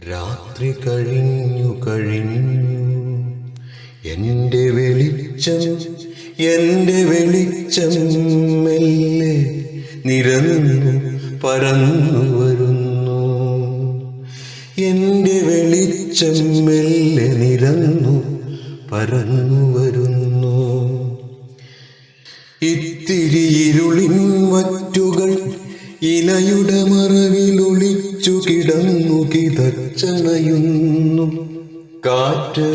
രാത്രി കഴിഞ്ഞു കഴിഞ്ഞു. എന്റെ വെളിച്ചം എന്റെ വെളിച്ചം മെല്ലെ നിരന്നു പരന്നു വരുന്നു. എന്റെ വെളിച്ചം മെല്ലെ നിരന്നു പരന്നു വരുന്നു. ഇത്തിരി കിടന്നു കിതച്ചണയുന്നു. കാറ്റ്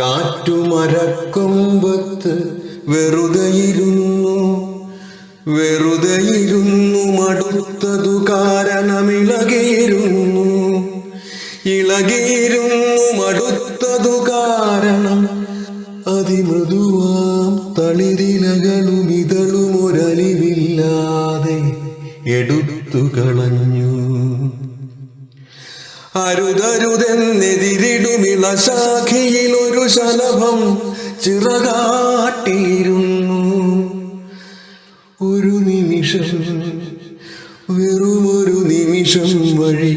കാറ്റുമരക്കൊമ്പത്ത് വെറുതെയിരുന്നു. വെറുതെയിരുന്നു മടുത്തതു കാരണമിളകിയിരുന്നു ഇളകിയിരുന്നു മടുത്തതു കാരണം. അതിമൃദുവാം തളിരിലകളും ഇതളും ഒരലിവില്ലാതെ അരുതരുതെന്നെതിരിടുമിള ശാഖയിൽ ഒരു ശലഭം ചിറകാട്ടിയിരുന്നു. ഒരു നിമിഷം വെറുമൊരു നിമിഷം വഴി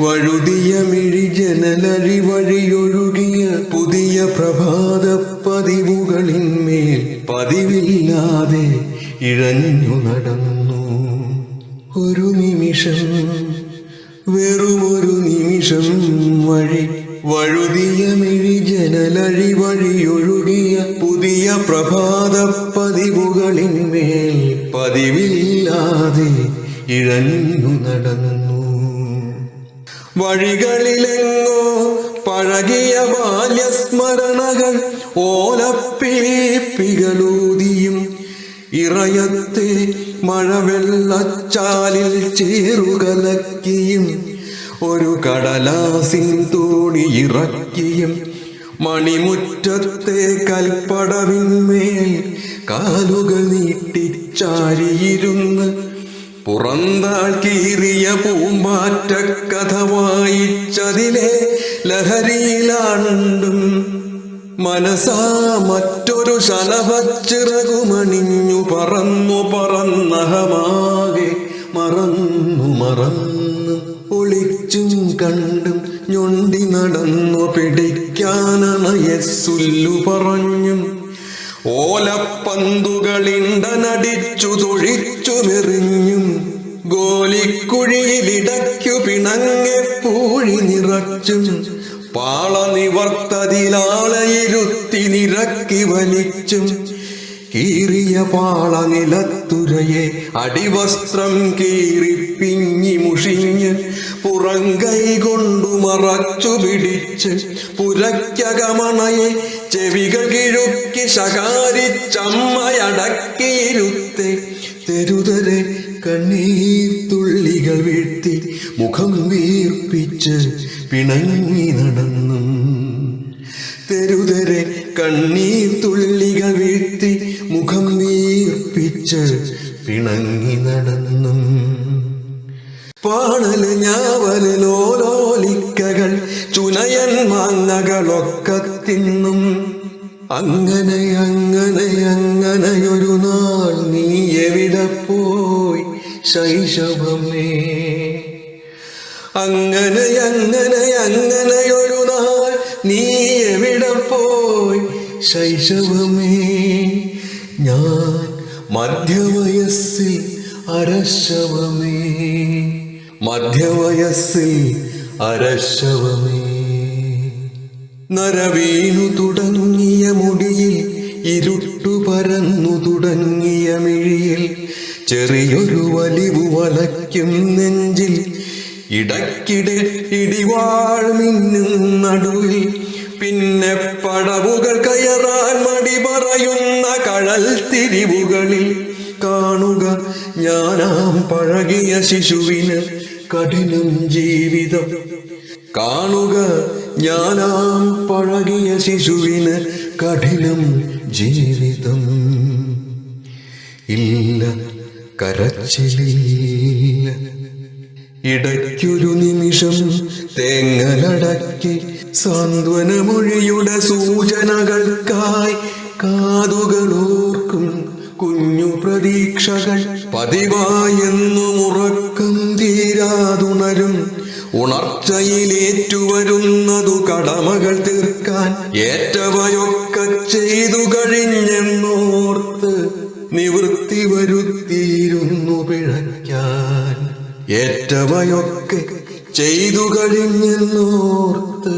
വഴുതിയ മിഴി ജനലഴി വഴിയൊഴുകിയ പുതിയ പ്രഭാത പതിവുകളിന്മേൽ പതിവില്ലാതെ ഇഴഞ്ഞു നടന്നു. ഒരു നിമിഷം വെറുമൊരു നിമിഷം വഴി. വഴുതിയ മിഴി ജനലഴി വഴിയൊഴുകിയ പുതിയ പ്രഭാത പതിവുകളിന്മേൽ പതിവില്ലാതെ ഇഴഞ്ഞു നടന്നു. വഴികളിലെങ്ങോ പഴകിയ ബാല്യസ്മരണകൾ ഓലപ്പീപ്പികളൂതിയും ഇറയത്തെ മഴവെള്ളച്ചാലിൽ ചേറുകലക്കിയും ഒരു കടലാസിൻ തോണി ഇറക്കിയും മണിമുറ്റത്തെ കൽപ്പടവിന്മേൽ കാലുകൾ നീട്ടിച്ചാരിയിരുന്ന് പുറന്താൾ കീറിയ പൂമ്പാറ്റ കഥ വായിച്ചതിലെ ലഹരിയിലാണ്ടും മനസാ മറ്റൊരു ശലഭച്ചിറകുമണിഞ്ഞു പറന്നു പറന്നഹമാകെ മറന്നു മറന്നു ഒളിച്ചും കണ്ടും ഞൊണ്ടി നടന്നു പിടിക്കാനണയസ്സുല്ലു പറഞ്ഞും ഓലപ്പന്തുകളിണ്ടനടിച്ചു തൊഴിച്ചു മെറിഞ്ഞും ഗോലിക്കുഴിയിലിടയ്ക്കു പിണങ്ങെ പൂഴി നിറച്ചും പാള നിവർത്തതിലാളയിരുത്തി നിരക്കി വലിച്ചും കീറിയ പാള നിലത്തുരയെ അടിവസ്ത്രം കീറി പിഞ്ഞി മുഷിഞ്ഞ് പുറങ്കൈ കൊണ്ടു മറച്ചു പിടിച്ച് പുരക്കകമണയെ ചെവികൾ കിഴുക്കി ശകാരിച്ചമ്മയടക്കിയിരുത്തെ തെരുതരെ കണ്ണീർ തുള്ളികൾ വീഴ്ത്തി മുഖം വീർപ്പിച്ച് പിണങ്ങി നടന്നും. തെരുതരെ കണ്ണീർ തുള്ളികൾ വീഴ്ത്തി മുഖം വീർപ്പിച്ച് പിണങ്ങി നടന്നും. പാണൽ ഞാവൽ ലോലോലിക്കകൾ ചുനയൻ മാങ്ങകളൊക്കെ തിന്നും. അങ്ങനെ അങ്ങനെ അങ്ങനെ ഒരു നാൾ നീ എവിടെ പോയി ശൈശവമേ? അങ്ങനെ അങ്ങനെ അങ്ങനെയൊരു നാൾ നീ എവിടെ പോയി? ശൈശവമേ ഞാൻ മധ്യവയസ്സിൽ അരശവമേ. മധ്യവയസ്സിൽ അരശവമേ. നരവീണു തുടങ്ങിയ മുടിയിൽ ഇരുട്ടു പരന്നു തുടങ്ങിയ മിഴിയിൽ ചെറിയൊരു വലിവു വലയ്ക്കും നെഞ്ചിൽ ഇടയ്ക്കിടെ ഇടിവാൾ മിന്നും നടുവിൽ. പിന്നെ പടവുകൾ കയറാൻ മടി പറയുന്ന കഴൽ തിരിവുകളിൽ. കാണുക ഞാനാം പഴകിയ ശിശുവിന് കഠിനം ജീവിതം. കാണുക ഞാനാം പഴകിയ ശിശുവിന് കഠിനം ജീവിതം. ഇല്ല കരച്ചിലില്ല. ഇടയ്ക്കൊരു നിമിഷം തേങ്ങലടക്കി സാന്ത്വനമൊഴിയുടെ സൂചനകൾക്കായി കാതുകളോർക്കും കുഞ്ഞു പ്രതീക്ഷകൾ. പതിവായെന്നു ഉറക്കം തീരാതുണരും. ഉണർച്ചയിലേറ്റുവരുന്നതു കടമകൾ തീർക്കാൻ ഏറ്റവയൊക്കെ ചെയ്തു കഴിഞ്ഞെന്നോർത്ത് നിവൃത്തി വരുത്തിയിരുന്നു പിഴയ്ക്കാൻ. ഏറ്റവയൊക്കെ ചെയ്തു കഴിഞ്ഞെന്നോർത്ത്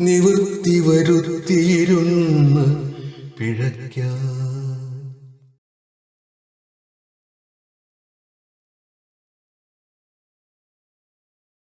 നിവൃത്തി വരുത്തിയിരുന്നു പിഴയ്ക്കാൻ